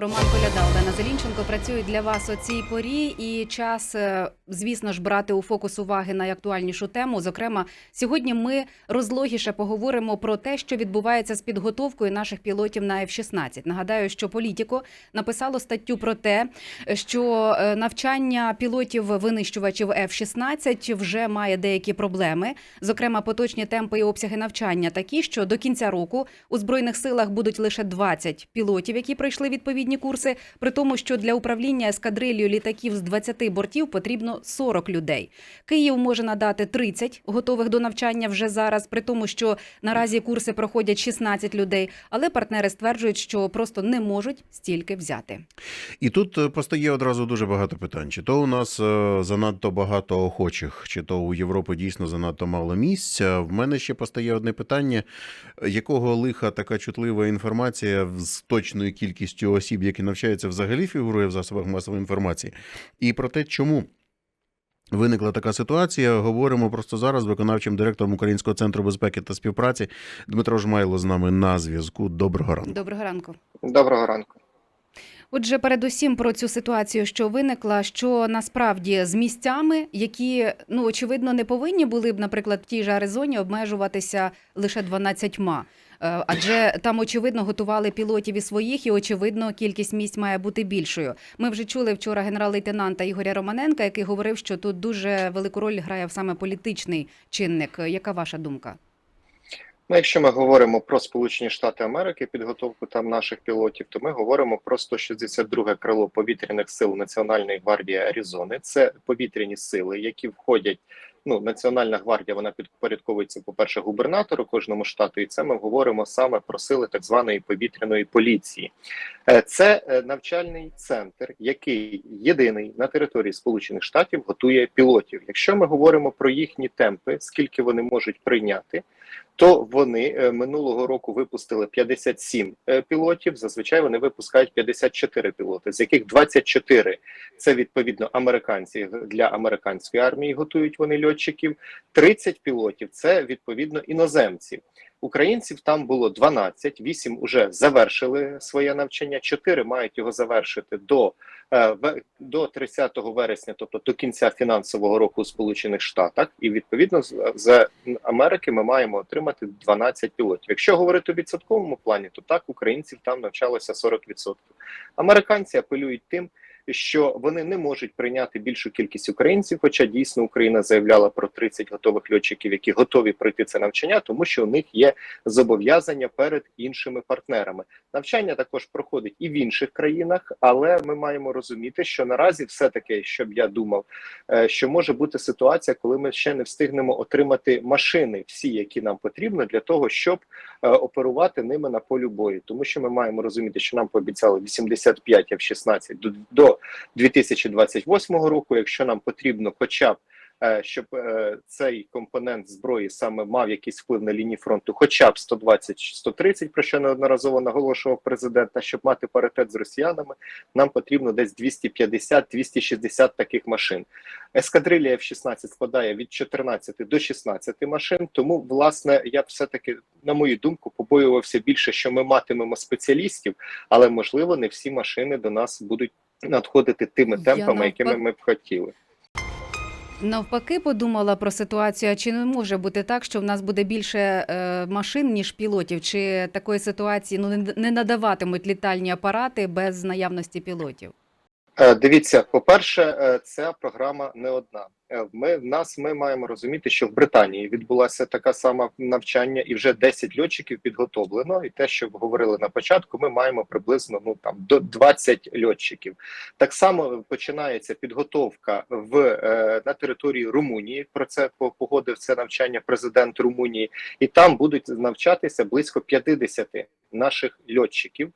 Роман Коляда, Олена Зелінченко працюють для вас о цій порі, і час, е, звісно ж, брати у фокус уваги найактуальнішу тему. Зокрема, сьогодні ми розлогіше поговоримо про те, що відбувається з підготовкою наших пілотів на F-16. Нагадаю, що Політіко написало статтю про те, що е, навчання пілотів винищувачів F-16 вже має деякі проблеми. Зокрема, поточні темпи і обсяги навчання такі, що до кінця року у збройних силах будуть лише 20 пілотів, які пройшли відповідні курси, при тому, що для управління ескадрилью літаків з 20 бортів потрібно 40 людей. Київ може надати 30 готових до навчання вже зараз, при тому, що наразі курси проходять 16 людей, але партнери стверджують, що просто не можуть стільки взяти. І тут е, постає одразу дуже багато питань: чи то у нас е, занадто багато охочих, чи то у Європи дійсно занадто мало місця. В мене ще постає одне питання: якого лиха така чутлива інформація з точною кількістю осіб, які навчаються, взагалі фігурує в засобах масової інформації, і про те, чому. Виникла така ситуація. Говоримо просто зараз з виконавчим директором Українського центру безпеки та співпраці Дмитро Жмайло з нами на зв'язку. Доброго ранку. Доброго ранку. Доброго ранку. Отже, передусім про цю ситуацію, що виникла, що насправді з місцями, які ну очевидно не повинні були б, наприклад, в тій же Аризоні обмежуватися лише 12 Е, Адже там очевидно готували пілотів і своїх, і очевидно кількість місць має бути більшою. Ми вже чули вчора генерал-лейтенанта Ігоря Романенка, який говорив, що тут дуже велику роль грає саме політичний чинник. Яка ваша думка? Ну, якщо ми говоримо про Сполучені Штати Америки, підготовку там наших пілотів, то ми говоримо про 162 крило повітряних сил Національної гвардії Аризони. Це повітряні сили, які входять. Ну, Національна гвардія вона підпорядковується, по-перше, губернатору кожному штату, і це ми говоримо саме про сили так званої повітряної поліції. Е, Це е, навчальний центр, який єдиний на території Сполучених Штатів готує пілотів. Якщо ми говоримо про їхні темпи, скільки вони можуть прийняти, то вони е, минулого року випустили 57 е, пілотів. Зазвичай вони випускають 54 пілоти, з яких 24 – це відповідно американці для американської армії. Готують вони льотчиків. 30 пілотів це відповідно іноземці. Українців там було 12, 8 вже завершили своє навчання, 4 мають його завершити до, е, до 30 вересня, тобто до кінця фінансового року у Сполучених Штатах. І відповідно з, Америки ми маємо отримати 12 пілотів. Якщо говорити у відсотковому плані, то так українців там навчалося 40%. Американці апелюють тим, що вони не можуть прийняти більшу кількість українців, хоча дійсно Україна заявляла про 30 готових льотчиків, які готові пройти це навчання, тому що у них є зобов'язання перед іншими партнерами. Навчання також проходить і в інших країнах, але ми маємо розуміти, що наразі все таки, щоб я думав, е, що може бути ситуація, коли ми ще не встигнемо отримати машини, всі, які нам потрібно, для того, щоб е, оперувати ними на полю бою, тому що ми маємо розуміти, що нам пообіцяли 85 F-16 до, до 2028 року. Якщо нам потрібно, хоча б е, щоб е, цей компонент зброї саме мав якийсь вплив на лінії фронту, хоча б 120-130, про що неодноразово наголошував президент, а щоб мати паритет з росіянами, нам потрібно десь 250-260 таких машин. Ескадрилія F-16 складає від 14 до 16 машин. Тому, власне, я б все-таки, на мою думку, побоювався більше, що ми матимемо спеціалістів, але можливо не всі машини до нас будуть надходити тими Я темпами, якими ми б хотіли. Навпаки, подумала про ситуацію. а Чи не може бути так, що в нас буде більше е, машин ніж пілотів? Чи такої ситуації ну не надаватимуть літальні апарати без наявності пілотів? Е, Дивіться, по-перше, е, ця програма не одна. Е, Ми в нас ми маємо розуміти, що в Британії відбулася така сама навчання, і вже 10 льотчиків підготовлено. І те, що говорили на початку, ми маємо приблизно ну там до 20 льотчиків. Так само починається підготовка в на території Румунії. Про це погодив це навчання президент Румунії, і там будуть навчатися близько 50 наших льотчиків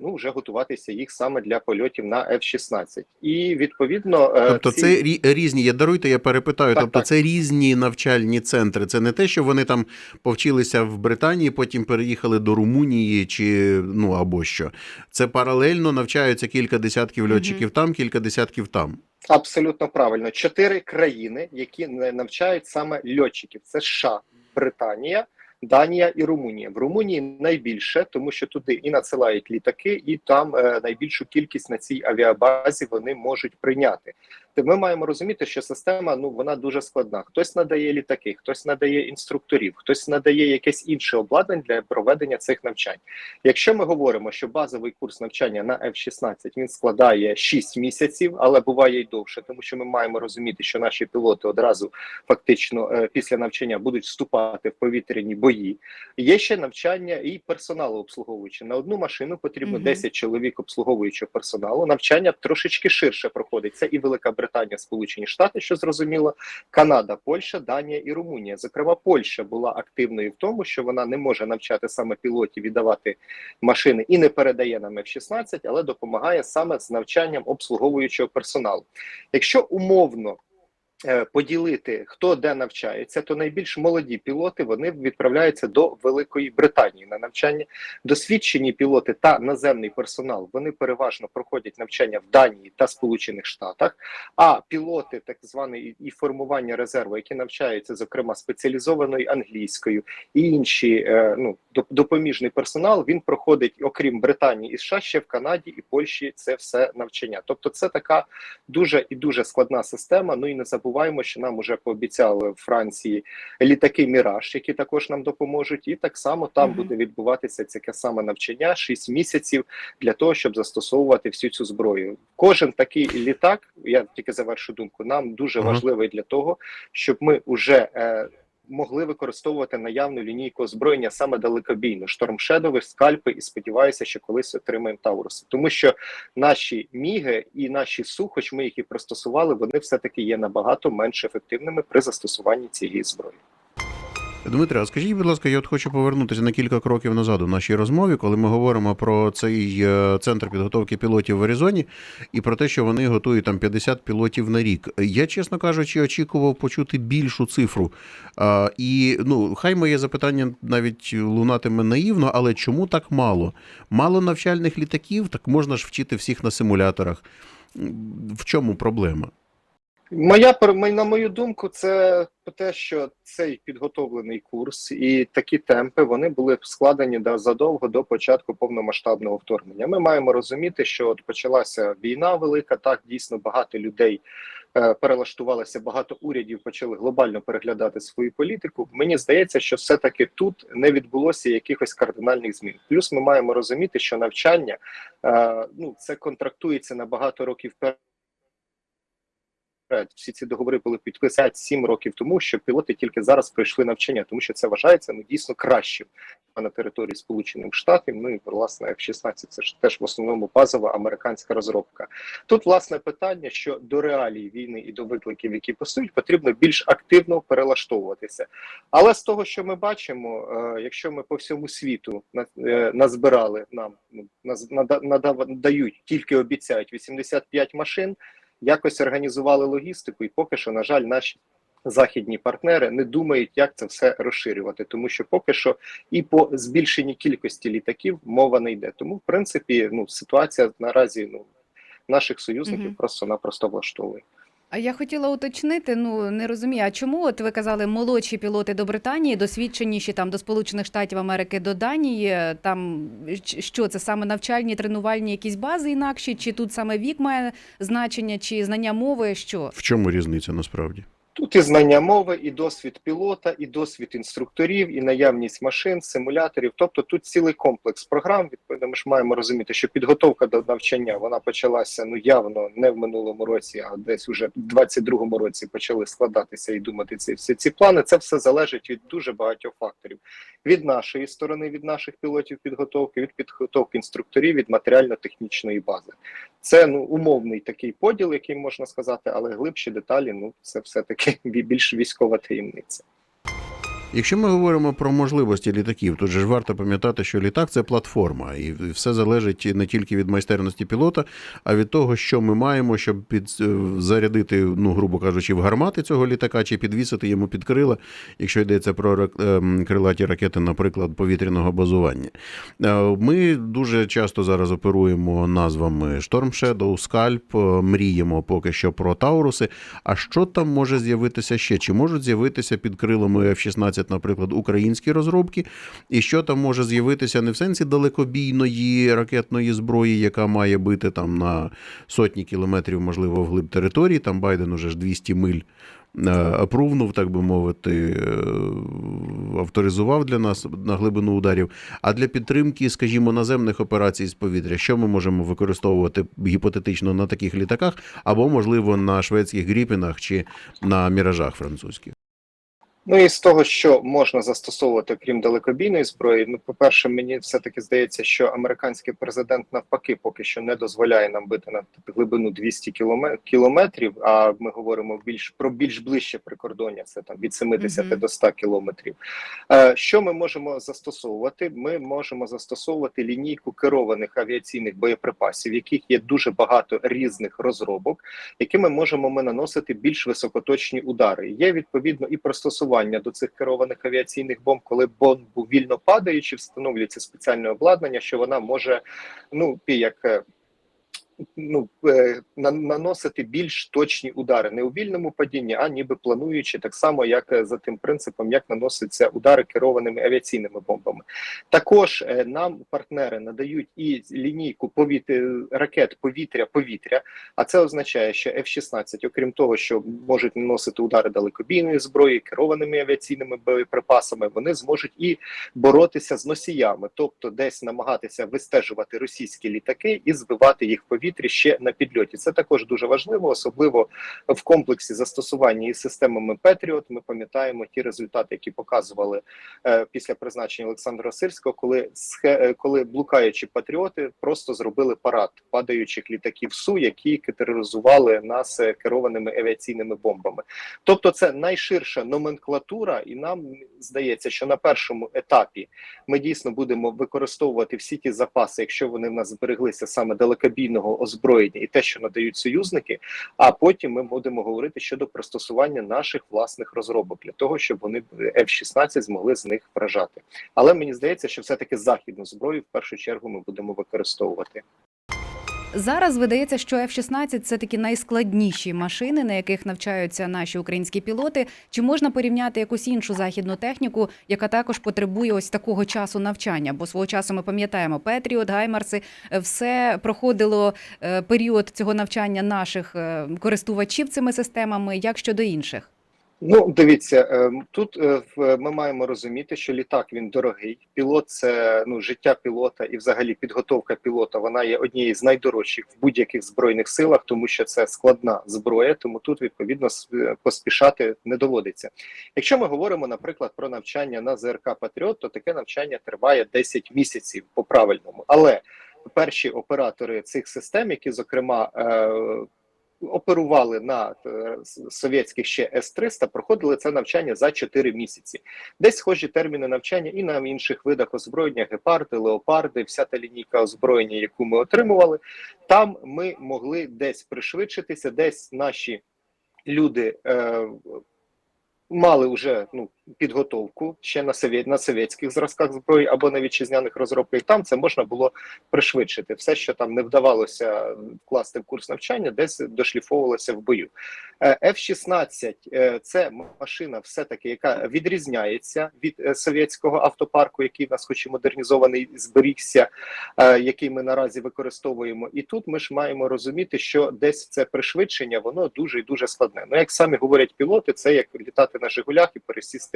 ну вже готуватися їх саме для польотів на F-16. І відповідно, е, Тобто ці- це рі- різні, я даруйте, я перепитаю. Так, тобто так. це різні навчальні центри. Це не те, що вони там повчилися в Британії, потім переїхали до Румунії чи ну або що. Це паралельно навчаються кілька десятків льотчиків там, кілька десятків там. абсолютно правильно чотири країни, які навчають саме льотчиків: це США, Британія, Данія і Румунія. В Румунії найбільше, тому що туди і надсилають літаки, і там е, найбільшу кількість на цій авіабазі вони можуть прийняти. То ми маємо розуміти, що система ну вона дуже складна. Хтось надає літаки, хтось надає інструкторів, хтось надає якесь інше обладнання для проведення цих навчань. Якщо ми говоримо, що базовий курс навчання на F-16 він складає 6 місяців, але буває й довше, тому що ми маємо розуміти, що наші пілоти одразу фактично е, після навчання будуть вступати в повітряні бої. Є ще навчання і персоналу обслуговуючи на одну машину потрібно Мгм. 10 чоловік обслуговуючого персоналу. Навчання трошечки ширше проходить. Це і Велика Британія, Сполучені Штати, що зрозуміло, Канада, Польща, Данія і Румунія. Зокрема, Польща була активною в тому, що вона не може навчати саме пілотів віддавати машини і не передає нам F-16, але допомагає саме з навчанням обслуговуючого персоналу. Якщо умовно поділити, хто де навчається, то найбільш молоді пілоти вони відправляються до Великої Британії на навчання. Досвідчені пілоти та наземний персонал вони переважно проходять навчання в Данії та Сполучених Штатах. А пілоти, так званий і формування резерву, які навчаються, зокрема спеціалізованою англійською і інші е, ну допоміжний персонал, він проходить, окрім Британії і США, ще в Канаді і Польщі це все навчання. Тобто, це така дуже і дуже складна система. Ну і не забуваємо, що нам уже пообіцяли в Франції літаки Міраж, які також нам допоможуть, і так само там Мгм. буде відбуватися таке саме навчання 6 місяців для того, щоб застосовувати всю цю зброю. Кожен такий літак, я тільки завершу думку, нам дуже Ага. важливий для того, щоб ми вже е, могли використовувати наявну лінійку озброєння саме далекобійну, штормшедови, скальпи, і сподіваюся, що колись отримаємо Тауруси, тому що наші міги і наші су, хоч ми їх і пристосували, вони все таки є набагато менш ефективними при застосуванні цієї зброї. Дмитре, а скажіть, будь ласка, я от хочу повернутися на кілька кроків назад у нашій розмові, коли ми говоримо про цей е, центр підготовки пілотів в Аризоні і про те, що вони готують там 50 пілотів на рік. Я, чесно кажучи, очікував почути більшу цифру. А, і ну, хай моє запитання навіть лунатиме наївно, але чому так мало? Мало навчальних літаків, так можна ж вчити всіх на симуляторах. В чому проблема? Моя на мою думку, це те, що цей підготовлений курс і такі темпи вони були складені задовго до початку повномасштабного вторгнення. Ми маємо розуміти, що от почалася війна велика. Так дійсно багато людей е, перелаштувалися, багато урядів почали глобально переглядати свою політику. Мені здається, що все таки тут не відбулося якихось кардинальних змін. Плюс ми маємо розуміти, що навчання е, ну це контрактується на багато років вперед. Всі ці договори були підписані 7 років тому, що пілоти тільки зараз пройшли навчання, тому що це вважається ну дійсно кращим на території Сполучених Штатів. Ну і власне F-16 це ж теж в основному базова американська розробка. Тут власне питання, що до реалій війни і до викликів, які постають, потрібно більш активно перелаштовуватися. Але з того, що ми бачимо, е, якщо ми по всьому світу е, назбирали нам ну, надають, тільки обіцяють 85 машин якось організували логістику, і поки що, на жаль, наші західні партнери не думають, як це все розширювати, тому що поки що і по збільшенні кількості літаків мова не йде. Тому, в принципі, ну ситуація наразі ну наших союзників Мгм. просто-напросто влаштовує. А я хотіла уточнити, ну не розумію, а чому от ви казали молодші пілоти до Британії, досвідченіші там до Сполучених Штатів Америки, до Данії. Там що це саме навчальні, тренувальні якісь бази інакші, чи тут саме вік має значення, чи знання мови? Що В чому різниця насправді? Тут і знання мови, і досвід пілота, і досвід інструкторів, і наявність машин, симуляторів. Тобто тут цілий комплекс програм. Відповідно, ми ж маємо розуміти, що підготовка до навчання вона почалася ну явно не в минулому році, а десь уже в 22-му році почали складатися і думати ці всі ці плани. Це все залежить від дуже багатьох факторів: від нашої сторони, від наших пілотів підготовки, від підготовки інструкторів, від матеріально-технічної бази. Це ну умовний такий поділ, який можна сказати, але глибші деталі, ну це все таки більш військова таємниця. Якщо ми говоримо про можливості літаків, тут же ж варто пам'ятати, що літак це платформа, і все залежить не тільки від майстерності пілота, а від того, що ми маємо, щоб під е, зарядити, ну грубо кажучи, в гармати цього літака чи підвісити йому під крила, якщо йдеться про ем, крилаті ракети, наприклад, повітряного базування. Е, Ми дуже часто зараз оперуємо назвами Storm Shadow, Scalp, е, мріємо поки що про Тауруси. А що там може з'явитися ще? Чи можуть з'явитися під крилами F-16 F-16, наприклад, українські розробки, і що там може з'явитися не в сенсі далекобійної ракетної зброї, яка має бити там на сотні кілометрів, можливо, вглиб території. Там Байден уже ж 200 миль е, апрувнув, так би мовити, е, авторизував для нас на глибину ударів. А для підтримки, скажімо, наземних операцій з повітря, що ми можемо використовувати гіпотетично на таких літаках, або, можливо, на шведських гріпінах чи на міражах французьких. Ну і з того, що можна застосовувати крім далекобійної зброї, ну по-перше, мені все таки здається, що американський президент навпаки поки що не дозволяє нам бити на глибину 200 кілометрів. А ми говоримо більш про більш ближче прикордоння, це там від 70 Мгм. до 100 кілометрів. Е, Що ми можемо застосовувати? Ми можемо застосовувати лінійку керованих авіаційних боєприпасів, в яких є дуже багато різних розробок, якими можемо ми наносити більш високоточні удари. Є відповідно і пристосування до цих керованих авіаційних бомб, коли бомбу вільно падаючи, встановлюється спеціальне обладнання, що вона може ну як. Ну, е, наносити більш точні удари не у вільному падінні, а ніби плануючи так само, як е, за тим принципом, як наносяться удари керованими авіаційними бомбами. Також е, нам партнери надають і лінійку повіт... е, ракет повітря-повітря. А це означає, що F-16, окрім того, що можуть наносити удари далекобійної зброї, керованими авіаційними боєприпасами, вони зможуть і боротися з носіями, тобто десь намагатися вистежувати російські літаки і збивати їх в повітрі ще на підльоті. Це також дуже важливо, особливо в комплексі застосування із системами Петріот. Ми пам'ятаємо ті результати, які показували е, після призначення Олександра Сирського, коли схе- е, коли блукаючі патріоти просто зробили парад падаючих літаків су, які тероризували нас е, керованими авіаційними бомбами. Тобто, це найширша номенклатура, і нам здається, що на першому етапі ми дійсно будемо використовувати всі ті запаси, якщо вони в нас збереглися саме далекобійного озброєння і те, що надають союзники. А потім ми будемо говорити щодо пристосування наших власних розробок для того, щоб вони F-16 змогли з них вражати. Але мені здається, що все таки західну зброю в першу чергу ми будемо використовувати. Зараз видається, що F-16 – це такі найскладніші машини, на яких навчаються наші українські пілоти. Чи можна порівняти якусь іншу західну техніку, яка також потребує ось такого часу навчання? Бо свого часу ми пам'ятаємо Петріот, Гаймарси, все проходило е, період цього навчання наших е, користувачів цими системами. Як щодо інших? Ну, дивіться, ем, тут е, ми маємо розуміти, що літак він дорогий. Пілот це ну життя пілота і взагалі підготовка пілота. Вона є однією з найдорожчих в будь-яких збройних силах, тому що це складна зброя. Тому тут відповідно е, поспішати не доводиться. Якщо ми говоримо, наприклад, про навчання на ЗРК Патріот, то таке навчання триває 10 місяців по правильному, але перші оператори цих систем, які зокрема. Оперували на е, совєтських ще С-300, проходили це навчання за 4 місяці. Десь схожі терміни навчання і на інших видах озброєння, гепарди, леопарди, вся та лінійка озброєння, яку ми отримували. Там ми могли десь пришвидшитися, десь наші люди е, мали вже ну, підготовку ще на совєт, на совєтських зразках зброї або на вітчизняних розробках. Там це можна було пришвидшити. Все, що там не вдавалося вкласти в курс навчання, десь дошліфовувалося в бою. Е, F-16 е, – це машина, все таки, яка відрізняється від е, совєтського автопарку, який в нас, хоч і модернізований, зберігся, який ми наразі використовуємо. І тут ми ж маємо розуміти, що десь це пришвидшення, воно дуже і дуже складне. Ну як самі говорять пілоти, це як літати на Жигулях і пересісти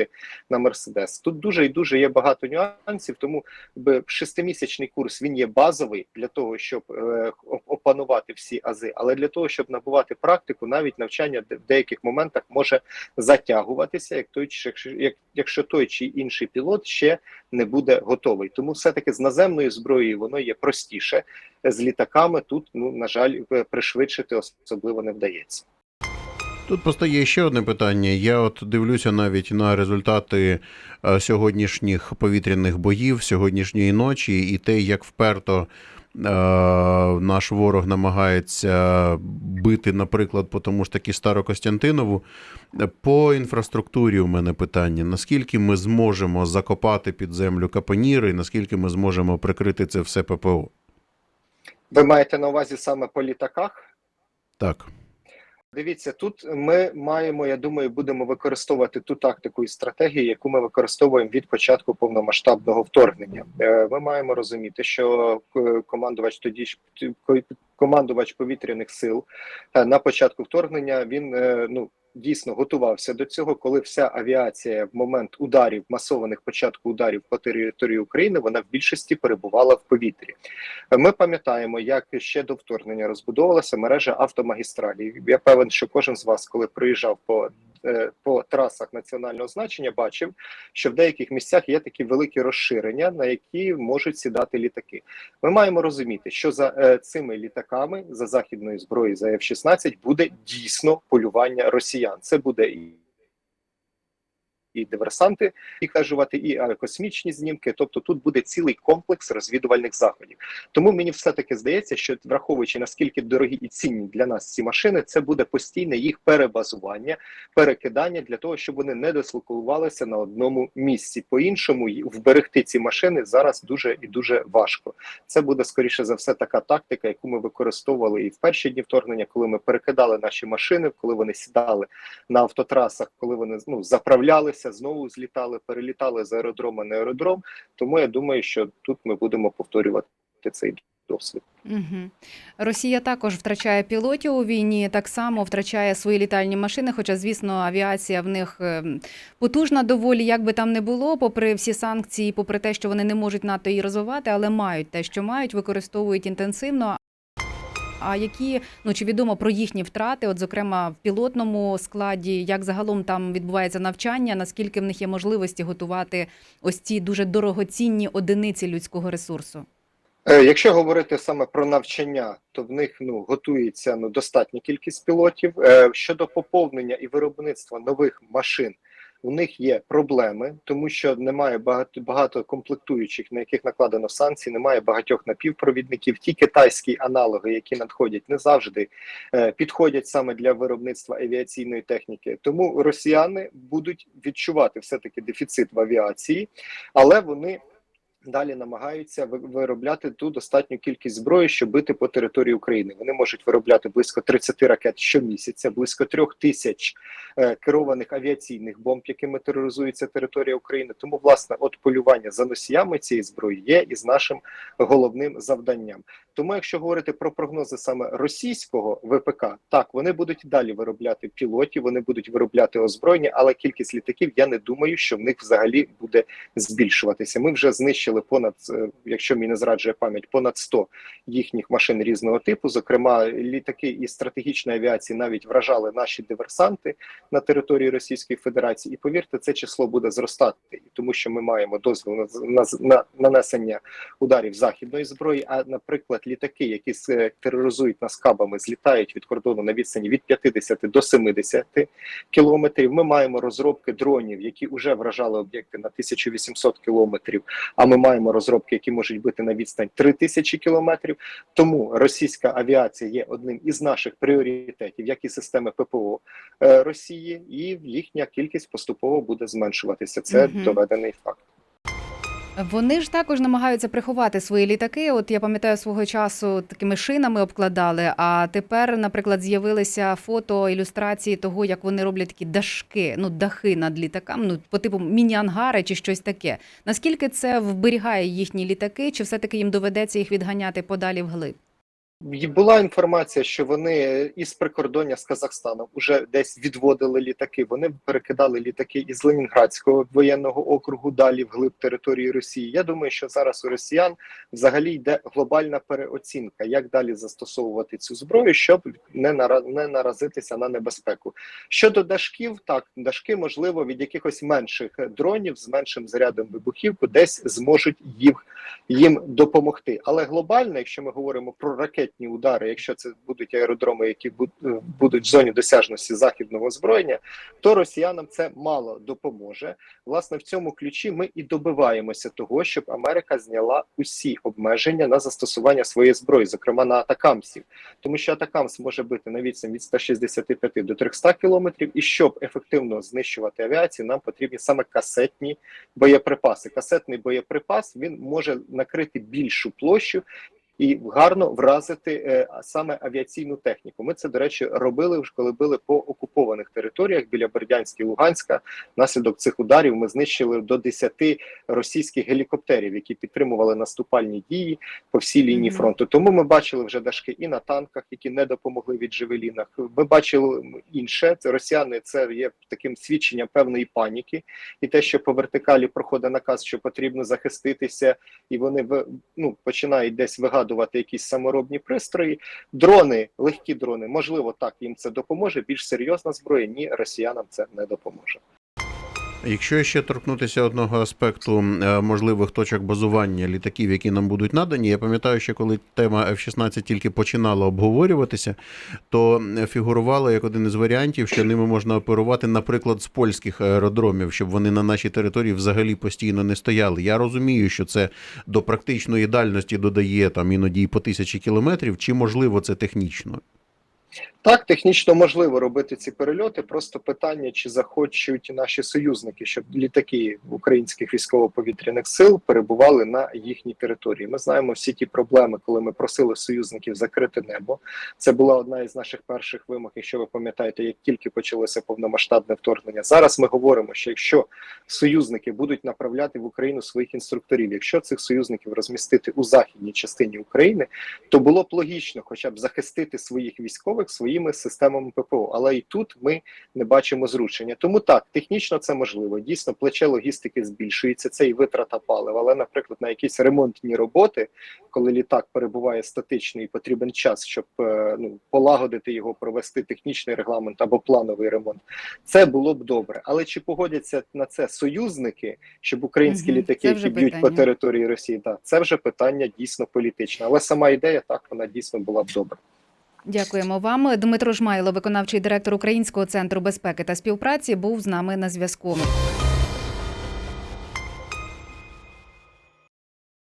на Мерседес. Тут дуже і дуже є багато нюансів, тому шестимісячний курс він є базовий для того, щоб е, опанувати всі ази, але для того, щоб набувати практику, навіть навчання в деяких моментах може затягуватися, як той якщо, як, якщо той чи інший пілот ще не буде готовий. Тому все таки з наземною зброєю воно є простіше. З літаками тут, ну на жаль, е, пришвидшити особливо не вдається. Тут постає ще одне питання. Я от дивлюся навіть на результати е, сьогоднішніх повітряних боїв, сьогоднішньої ночі, і те, як вперто е, наш ворог намагається бити, наприклад, по тому ж таки Старокостянтинову. По інфраструктурі у мене питання: наскільки ми зможемо закопати під землю капоніри, і наскільки ми зможемо прикрити це все ППО? Ви маєте на увазі саме по літаках? Так. Дивіться, тут ми маємо, я думаю, будемо використовувати ту тактику і стратегію, яку ми використовуємо від початку повномасштабного вторгнення. Е, Ми маємо розуміти, що е, командувач тоді командувач повітряних сил е, на початку вторгнення він ну. Дійсно готувався до цього, коли вся авіація в момент ударів, масованих початку ударів по території України, вона в більшості перебувала в повітрі. Ми пам'ятаємо, як ще до вторгнення розбудовувалася мережа автомагістралі. Я певен, що кожен з вас, коли приїжджав по по трасах національного значення, бачив, що в деяких місцях є такі великі розширення, на які можуть сідати літаки. Ми маємо розуміти, що за е, цими літаками, за західною зброєю, за F-16, буде дійсно полювання росіян. Це буде і і диверсанти, їх кажувати, і аерокосмічні знімки. Тобто тут буде цілий комплекс розвідувальних заходів. Тому мені все таки здається, що враховуючи наскільки дорогі і цінні для нас ці машини, це буде постійне їх перебазування, перекидання для того, щоб вони не дислокувалися на одному місці. По іншому вберегти ці машини зараз дуже і дуже важко. Це буде скоріше за все така тактика, яку ми використовували і в перші дні вторгнення, коли ми перекидали наші машини, коли вони сідали на автотрасах, коли вони ну заправлялися, знову злітали, перелітали з аеродрома на аеродром. Тому я думаю, що тут ми будемо повторювати цей досвід. Угу. Росія також втрачає пілотів у війні, так само втрачає свої літальні машини. Хоча, звісно, авіація в них ем, потужна доволі, як би там не було, попри всі санкції, попри те, що вони не можуть НАТО її розвивати, але мають те, що мають, використовують інтенсивно. А які ну чи відомо про їхні втрати? От, зокрема, в пілотному складі, як загалом там відбувається навчання, наскільки в них є можливості готувати ось ці дуже дорогоцінні одиниці людського ресурсу? Е, Якщо говорити саме про навчання, то в них ну готується ну достатня кількість пілотів. Е, Щодо поповнення і виробництва нових машин, у них є проблеми, тому що немає багато багато комплектуючих, на яких накладено санкції, немає багатьох напівпровідників. Ті китайські аналоги, які надходять, не завжди е, підходять саме для виробництва авіаційної техніки. Тому росіяни будуть відчувати все таки дефіцит в авіації, але вони. Далі намагаються виробляти ту достатню кількість зброї, щоб бити по території України. Вони можуть виробляти близько 30 ракет щомісяця, близько трьох тисяч е, керованих авіаційних бомб, якими тероризується територія України. Тому, власне, от полювання за носіями цієї зброї є із нашим головним завданням. Тому, якщо говорити про прогнози саме російського ВПК, так вони будуть далі виробляти пілотів, вони будуть виробляти озброєння, але кількість літаків я не думаю, що в них взагалі буде збільшуватися. Ми вже знищили понад, е, якщо мені не зраджує пам'ять, понад 100 їхніх машин різного типу. Зокрема, літаки із стратегічної авіації навіть вражали наші диверсанти на території Російської Федерації. І повірте, це число буде зростати, тому що ми маємо дозвіл на, на, на нанесення ударів західної зброї. А, наприклад, літаки, які тероризують нас кабами, злітають від кордону на відстані від 50 до 70 кілометрів. Ми маємо розробки дронів, які вже вражали об'єкти на 1800 кілометрів. А ми маємо розробки, які можуть бути на відстань 3000 кілометрів. Тому російська авіація є одним із наших пріоритетів, як і системи ППО е, Росії, і їхня кількість поступово буде зменшуватися. Це Мгм. доведений факт. Вони ж також намагаються приховати свої літаки. От я пам'ятаю свого часу такими шинами обкладали. А тепер, наприклад, з'явилися фото ілюстрації того, як вони роблять такі дашки, ну дахи над літаками, ну по типу міні-ангари чи щось таке. Наскільки це вберігає їхні літаки, чи все таки їм доведеться їх відганяти подалі вглиб? Була інформація, що вони із прикордоння з Казахстаном вже десь відводили літаки. Вони перекидали літаки із Ленінградського воєнного округу далі вглиб території Росії. Я думаю, що зараз у росіян взагалі йде глобальна переоцінка, як далі застосовувати цю зброю, щоб не не наразитися на небезпеку. Щодо дашків, так дашки можливо від якихось менших дронів з меншим зарядом вибухівку десь зможуть їх їм допомогти. Але глобально, якщо ми говоримо про ракетні удари, якщо це будуть аеродроми, які е, будуть в зоні досяжності західного озброєння, то росіянам це мало допоможе. Власне, в цьому ключі ми і добиваємося того, щоб Америка зняла усі обмеження на застосування своєї зброї, зокрема на атакамсів, тому що атакамс може бити на відстань від 165 до 300 кілометрів, і щоб ефективно знищувати авіацію, нам потрібні саме касетні боєприпаси. Касетний боєприпас він може накрити більшу площу. І гарно вразити е, саме авіаційну техніку. Ми це, до речі, робили вже коли били по окупованих територіях біля Бердянська і Луганська. Внаслідок цих ударів ми знищили до 10 російських гелікоптерів, які підтримували наступальні дії по всій лінії фронту. Тому ми бачили вже дашки і на танках, які не допомогли від джевелінах. Ми бачили інше. Це росіяни. Це є таким свідченням певної паніки, і те, що по вертикалі проходить наказ, що потрібно захиститися, і вони в- ну, починають десь вигадувати якісь саморобні пристрої. Дрони, легкі дрони, можливо, так їм це допоможе. Більш серйозна зброя, ні, росіянам це не допоможе. Якщо ще торкнутися одного аспекту е, можливих точок базування літаків, які нам будуть надані, я пам'ятаю, що коли тема F-16 тільки починала обговорюватися, то е, фігурувало як один із варіантів, що ними можна оперувати, наприклад, з польських аеродромів, щоб вони на нашій території взагалі постійно не стояли. Я розумію, що це до практичної дальності додає там іноді і по тисячі кілометрів. Чи можливо це технічно? Так, технічно можливо робити ці перельоти. Просто питання, чи захочуть наші союзники, щоб літаки українських військово-повітряних сил перебували на їхній території. Ми знаємо всі ті проблеми, коли ми просили союзників закрити небо. Це була одна із наших перших вимог. Якщо ви пам'ятаєте, як тільки почалося повномасштабне вторгнення. Зараз ми говоримо, що якщо союзники будуть направляти в Україну своїх інструкторів, якщо цих союзників розмістити у західній частині України, то було б логічно, хоча б захистити своїх військових своїми системами ППО. Але і тут ми не бачимо зрушення. Тому так, технічно це можливо. Дійсно, плече логістики збільшується. Це і витрата палива. Але, наприклад, на якісь ремонтні роботи, коли літак перебуває статично і потрібен час, щоб е, ну полагодити його, провести технічний регламент або плановий ремонт, це було б добре. Але чи погодяться на це союзники, щоб українські Мгм, літаки, які б'ють по території Росії, так, це вже питання дійсно політичне. Але сама ідея так вона дійсно була б добра. Дякуємо вам. Дмитро Жмайло, виконавчий директор Українського центру безпеки та співпраці, був з нами на зв'язку.